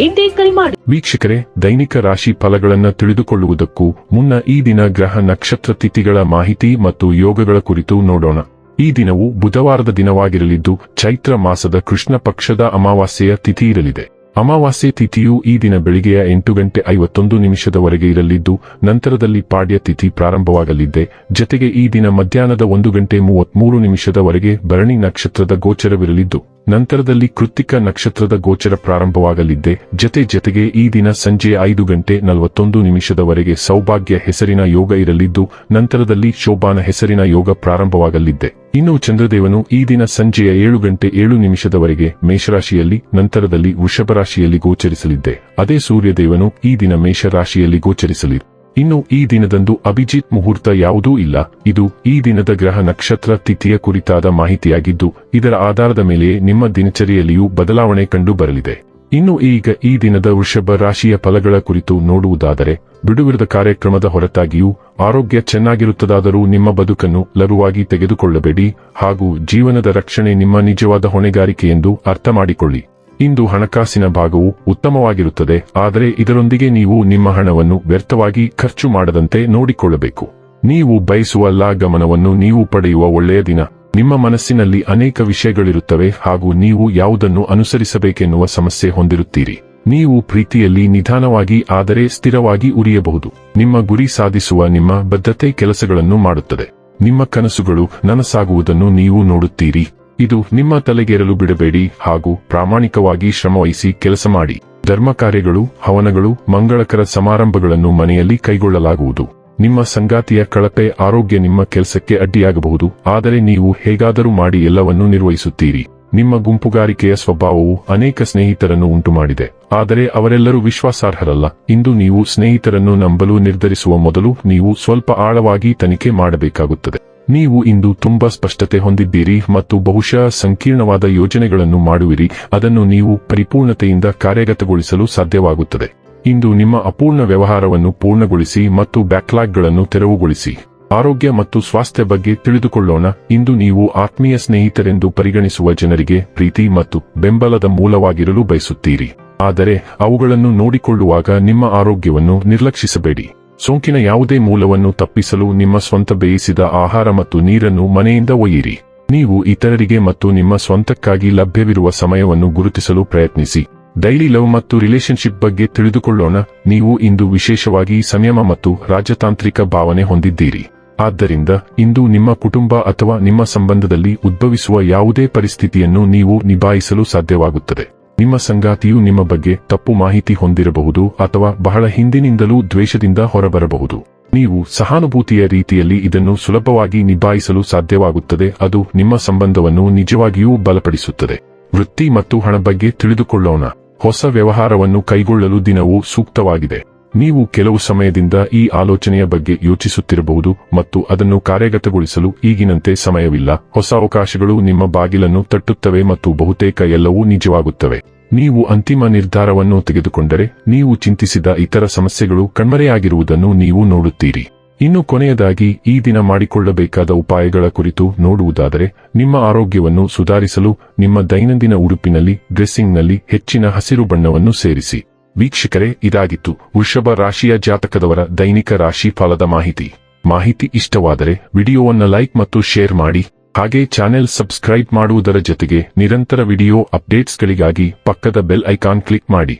ಇಂದೇ ಕರೆ ಮಾಡಿ. ವೀಕ್ಷಕರೇ, ದೈನಿಕ ರಾಶಿ ಫಲಗಳನ್ನು ತಿಳಿದುಕೊಳ್ಳುವುದಕ್ಕೂ ಮುನ್ನ ಈ ದಿನ ಗ್ರಹ ನಕ್ಷತ್ರ ತಿಥಿಗಳ ಮಾಹಿತಿ ಮತ್ತು ಯೋಗಗಳ ಕುರಿತು ನೋಡೋಣ. ಈ ದಿನವು ಬುಧವಾರದ ದಿನವಾಗಿರಲಿದ್ದು, ಚೈತ್ರ ಮಾಸದ ಕೃಷ್ಣ ಪಕ್ಷದ ಅಮಾವಾಸ್ಯೆಯ ತಿಥಿ ಇರಲಿದೆ. ಅಮಾವಾಸ್ಯೆ ತಿಥಿಯು ಈ ದಿನ ಬೆಳಿಗ್ಗೆಯ ಎಂಟು ಗಂಟೆ ಐವತ್ತೊಂದು ನಿಮಿಷದವರೆಗೆ ಇರಲಿದ್ದು, ನಂತರದಲ್ಲಿ ಪಾಡ್ಯ ತಿಥಿ ಪ್ರಾರಂಭವಾಗಲಿದ್ದೆ. ಜತೆಗೆ ಈ ದಿನ ಮಧ್ಯಾಹ್ನದ ಒಂದು ಗಂಟೆ ಮೂವತ್ಮೂರು ನಿಮಿಷದವರೆಗೆ ಭರಣಿ ನಕ್ಷತ್ರದ ಗೋಚರವಿರಲಿದ್ದು, ನಂತರದಲ್ಲಿ ಕೃತಿಕ ನಕ್ಷತ್ರದ ಗೋಚರ ಪ್ರಾರಂಭವಾಗಲಿದ್ದೆ. ಜತೆ ಜತೆಗೆ ಈ ದಿನ ಸಂಜೆ ಐದು ಗಂಟೆ ನಲವತ್ತೊಂದು ನಿಮಿಷದವರೆಗೆ ಸೌಭಾಗ್ಯ ಹೆಸರಿನ ಯೋಗ ಇರಲಿದ್ದು, ನಂತರದಲ್ಲಿ ಶೋಭಾನ ಹೆಸರಿನ ಯೋಗ ಪ್ರಾರಂಭವಾಗಲಿದ್ದೆ. ಇನ್ನು ಚಂದ್ರದೇವನು ಈ ದಿನ ಸಂಜೆಯ ಏಳು ಗಂಟೆ ಏಳು ನಿಮಿಷದವರೆಗೆ ಮೇಷರಾಶಿಯಲ್ಲಿ, ನಂತರದಲ್ಲಿ ವೃಷಭ ರಾಶಿಯಲ್ಲಿ ಗೋಚರಿಸಲಿದ್ದೆ. ಅದೇ ಸೂರ್ಯದೇವನು ಈ ದಿನ ಮೇಷರಾಶಿಯಲ್ಲಿ ಗೋಚರಿಸಲಿದೆ ಇನ್ನು ಈ ದಿನದಂದು ಅಭಿಜಿತ್ ಮುಹೂರ್ತ ಯಾವುದೂ ಇಲ್ಲ. ಇದು ಈ ದಿನದ ಗ್ರಹ ನಕ್ಷತ್ರ ತಿಥಿಯ ಕುರಿತಾದ ಮಾಹಿತಿಯಾಗಿದ್ದು, ಇದರ ಆಧಾರದ ಮೇಲೆಯೇ ನಿಮ್ಮ ದಿನಚರಿಯಲ್ಲಿಯೂ ಬದಲಾವಣೆ ಕಂಡು ಬರಲಿದೆ. ಇನ್ನು ಈಗ ಈ ದಿನದ ವೃಷಭ ರಾಶಿಯ ಫಲಗಳ ಕುರಿತು ನೋಡುವುದಾದರೆ, ಬಿಡುವಿರದ ಕಾರ್ಯಕ್ರಮದ ಹೊರತಾಗಿಯೂ ಆರೋಗ್ಯ ಚೆನ್ನಾಗಿರುತ್ತದಾದರೂ ನಿಮ್ಮ ಬದುಕನ್ನು ಲಘುವಾಗಿ ತೆಗೆದುಕೊಳ್ಳಬೇಡಿ ಹಾಗೂ ಜೀವನದ ರಕ್ಷಣೆ ನಿಮ್ಮ ನಿಜವಾದ ಹೊಣೆಗಾರಿಕೆ ಎಂದು ಅರ್ಥ ಮಾಡಿಕೊಳ್ಳಿ ಇಂದು ಹಣಕಾಸಿನ ಭಾಗವು ಉತ್ತಮವಾಗಿರುತ್ತದೆ, ಆದರೆ ಇದರೊಂದಿಗೆ ನೀವು ನಿಮ್ಮ ಹಣವನ್ನು ವ್ಯರ್ಥವಾಗಿ ಖರ್ಚು ಮಾಡದಂತೆ ನೋಡಿಕೊಳ್ಳಬೇಕು. ನೀವು ಬಯಸುವ ಲಾ ಗಮನವನ್ನು ನೀವು ಪಡೆಯುವ ಒಳ್ಳೆಯ ದಿನ. ನಿಮ್ಮ ಮನಸ್ಸಿನಲ್ಲಿ ಅನೇಕ ವಿಷಯಗಳಿರುತ್ತವೆ ಹಾಗೂ ನೀವು ಯಾವುದನ್ನು ಅನುಸರಿಸಬೇಕೆನ್ನುವ ಸಮಸ್ಯೆ ಹೊಂದಿರುತ್ತೀರಿ. ನೀವು ಪ್ರೀತಿಯಲ್ಲಿ ನಿಧಾನವಾಗಿ ಆದರೆ ಸ್ಥಿರವಾಗಿ ಉರಿಯಬಹುದು. ನಿಮ್ಮ ಗುರಿ ಸಾಧಿಸುವ ನಿಮ್ಮ ಬದ್ಧತೆ ಕೆಲಸಗಳನ್ನು ಮಾಡುತ್ತದೆ. ನಿಮ್ಮ ಕನಸುಗಳು ನನಸಾಗುವುದನ್ನು ನೀವು ನೋಡುತ್ತೀರಿ. ಇದು ನಿಮ್ಮ ತಲೆಗೇರಲು ಬಿಡಬೇಡಿ ಹಾಗೂ ಪ್ರಾಮಾಣಿಕವಾಗಿ ಶ್ರಮವಹಿಸಿ ಕೆಲಸ ಮಾಡಿ. ಧರ್ಮ ಕಾರ್ಯಗಳು ಹವನಗಳು, ಮಂಗಳಕರ ಸಮಾರಂಭಗಳನ್ನು ಮನೆಯಲ್ಲಿ ಕೈಗೊಳ್ಳಲಾಗುವುದು. ನಿಮ್ಮ ಸಂಗಾತಿಯ ಕಳಪೆ ಆರೋಗ್ಯ ನಿಮ್ಮ ಕೆಲಸಕ್ಕೆ ಅಡ್ಡಿಯಾಗಬಹುದು, ಆದರೆ ನೀವು ಹೇಗಾದರೂ ಮಾಡಿ ಎಲ್ಲವನ್ನೂ ನಿರ್ವಹಿಸುತ್ತೀರಿ. ನಿಮ್ಮ ಗುಂಪುಗಾರಿಕೆಯ ಸ್ವಭಾವವು ಅನೇಕ ಸ್ನೇಹಿತರನ್ನು ಉಂಟುಮಾಡಿದೆ, ಆದರೆ ಅವರೆಲ್ಲರೂ ವಿಶ್ವಾಸಾರ್ಹರಲ್ಲ. ಇಂದು ನೀವು ಸ್ನೇಹಿತರನ್ನು ನಂಬಲು ನಿರ್ಧರಿಸುವ ಮೊದಲು ನೀವು ಸ್ವಲ್ಪ ಆಳವಾಗಿ ತನಿಖೆ ಮಾಡಬೇಕಾಗುತ್ತದೆ. ನೀವು ಇಂದು ತುಂಬಾ ಸ್ಪಷ್ಟತೆ ಹೊಂದಿದ್ದೀರಿ ಮತ್ತು ಬಹುಶಃ ಸಂಕೀರ್ಣವಾದ ಯೋಜನೆಗಳನ್ನು ಮಾಡುವಿರಿ, ಅದನ್ನು ನೀವು ಪರಿಪೂರ್ಣತೆಯಿಂದ ಕಾರ್ಯಗತಗೊಳಿಸಲು ಸಾಧ್ಯವಾಗುತ್ತದೆ. ಇಂದು ನಿಮ್ಮ ಅಪೂರ್ಣ ವ್ಯವಹಾರವನ್ನು ಪೂರ್ಣಗೊಳಿಸಿ ಮತ್ತು ಬ್ಯಾಕ್ಲಾಗ್ಗಳನ್ನು ತೆರವುಗೊಳಿಸಿ. ಆರೋಗ್ಯ ಮತ್ತು ಸ್ವಾಸ್ಥ್ಯ ಬಗ್ಗೆ ತಿಳಿದುಕೊಳ್ಳೋಣ. ಇಂದು ನೀವು ಆತ್ಮೀಯ ಸ್ನೇಹಿತರೆಂದು ಪರಿಗಣಿಸುವ ಜನರಿಗೆ ಪ್ರೀತಿ ಮತ್ತು ಬೆಂಬಲದ ಮೂಲವಾಗಿರಲು ಬಯಸುತ್ತೀರಿ. ಆದರೆ ಅವುಗಳನ್ನು ನೋಡಿಕೊಳ್ಳುವಾಗ ನಿಮ್ಮ ಆರೋಗ್ಯವನ್ನು ನಿರ್ಲಕ್ಷಿಸಬೇಡಿ. ಸೋಂಕಿನ ಯಾವುದೇ ಮೂಲವನ್ನು ತಪ್ಪಿಸಲು ನಿಮ್ಮ ಸ್ವಂತ ಬೇಯಿಸಿದ ಆಹಾರ ಮತ್ತು ನೀರನ್ನು ಮನೆಯಿಂದ ಒಯ್ಯಿರಿ. ನೀವು ಇತರರಿಗೆ ಮತ್ತು ನಿಮ್ಮ ಸ್ವಂತಕ್ಕಾಗಿ ಲಭ್ಯವಿರುವ ಸಮಯವನ್ನು ಗುರುತಿಸಲು ಪ್ರಯತ್ನಿಸಿ. ಡೈಲಿ ಲವ್ ಮತ್ತು ರಿಲೇಶನ್ಶಿಪ್ ಬಗ್ಗೆ ತಿಳಿದುಕೊಳ್ಳೋಣ. ನೀವು ಇಂದು ವಿಶೇಷವಾಗಿ ಸಂಯಮ ಮತ್ತು ರಾಜತಾಂತ್ರಿಕ ಭಾವನೆ ಹೊಂದಿದ್ದೀರಿ. ಆದ್ದರಿಂದ ಇಂದು ನಿಮ್ಮ ಕುಟುಂಬ ಅಥವಾ ನಿಮ್ಮ ಸಂಬಂಧದಲ್ಲಿ ಉದ್ಭವಿಸುವ ಯಾವುದೇ ಪರಿಸ್ಥಿತಿಯನ್ನು ನೀವು ನಿಭಾಯಿಸಲು ಸಾಧ್ಯವಾಗುತ್ತದೆ. ನಿಮ್ಮ ಸಂಗಾತಿಯು ನಿಮ್ಮ ಬಗ್ಗೆ ತಪ್ಪು ಮಾಹಿತಿ ಹೊಂದಿರಬಹುದು ಅಥವಾ ಬಹಳ ಹಿಂದಿನಿಂದಲೂ ದ್ವೇಷದಿಂದ ಹೊರಬರಬಹುದು. ನೀವು ಸಹಾನುಭೂತಿಯ ರೀತಿಯಲ್ಲಿ ಇದನ್ನು ಸುಲಭವಾಗಿ ನಿಭಾಯಿಸಲು ಸಾಧ್ಯವಾಗುತ್ತದೆ. ಅದು ನಿಮ್ಮ ಸಂಬಂಧವನ್ನು ನಿಜವಾಗಿಯೂ ಬಲಪಡಿಸುತ್ತದೆ. ವೃತ್ತಿ ಮತ್ತು ಹಣ ಬಗ್ಗೆ ತಿಳಿದುಕೊಳ್ಳೋಣ. ಹೊಸ ವ್ಯವಹಾರವನ್ನು ಕೈಗೊಳ್ಳಲು ದಿನವು ಸೂಕ್ತವಾಗಿದೆ. ನೀವು ಕೆಲವು ಸಮಯದಿಂದ ಈ ಆಲೋಚನೆಯ ಬಗ್ಗೆ ಯೋಚಿಸುತ್ತಿರಬಹುದು ಮತ್ತು ಅದನ್ನು ಕಾರ್ಯಗತಗೊಳಿಸಲು ಈಗಿನಂತೆ ಸಮಯವಿಲ್ಲ. ಹೊಸ ಅವಕಾಶಗಳು ನಿಮ್ಮ ಬಾಗಿಲನ್ನು ತಟ್ಟುತ್ತವೆ ಮತ್ತು ಬಹುತೇಕ ಎಲ್ಲವೂ ನಿಜವಾಗುತ್ತವೆ. ನೀವು ಅಂತಿಮ ನಿರ್ಧಾರವನ್ನು ತೆಗೆದುಕೊಂಡರೆ, ನೀವು ಚಿಂತಿಸಿದ ಇತರ ಸಮಸ್ಯೆಗಳು ಕಣ್ಮರೆಯಾಗಿರುವುದನ್ನು ನೀವು ನೋಡುತ್ತೀರಿ. ಇನ್ನು ಕೊನೆಯದಾಗಿ ಈ ದಿನ ಮಾಡಿಕೊಳ್ಳಬೇಕಾದ ಉಪಾಯಗಳ ಕುರಿತು ನೋಡುವುದಾದರೆ, ನಿಮ್ಮ ಆರೋಗ್ಯವನ್ನು ಸುಧಾರಿಸಲು ನಿಮ್ಮ ದೈನಂದಿನ ಉಡುಪಿನಲ್ಲಿ, ಡ್ರೆಸ್ಸಿಂಗ್ನಲ್ಲಿ ಹೆಚ್ಚಿನ ಹಸಿರು ಬಣ್ಣವನ್ನು ಸೇರಿಸಿ. ವೀಕ್ಷಕರೇ, ಇದಾಗಿತ್ತು ವೃಷಭ ರಾಶಿಯ ಜಾತಕದವರ ದೈನಿಕ ರಾಶಿ ಫಲದ ಮಾಹಿತಿ. ಮಾಹಿತಿ ಇಷ್ಟವಾದರೆ ವಿಡಿಯೋವನ್ನು ಲೈಕ್ ಮತ್ತು ಶೇರ್ ಮಾಡಿ, ಹಾಗೆ ಚಾನೆಲ್ ಸಬ್ಸ್ಕ್ರೈಬ್ ಮಾಡುವುದರ ಜೊತೆಗೆ ನಿರಂತರ ವಿಡಿಯೋ ಅಪ್ಡೇಟ್ಸ್ಗಳಿಗಾಗಿ ಪಕ್ಕದ ಬೆಲ್ ಐಕಾನ್ ಕ್ಲಿಕ್ ಮಾಡಿ.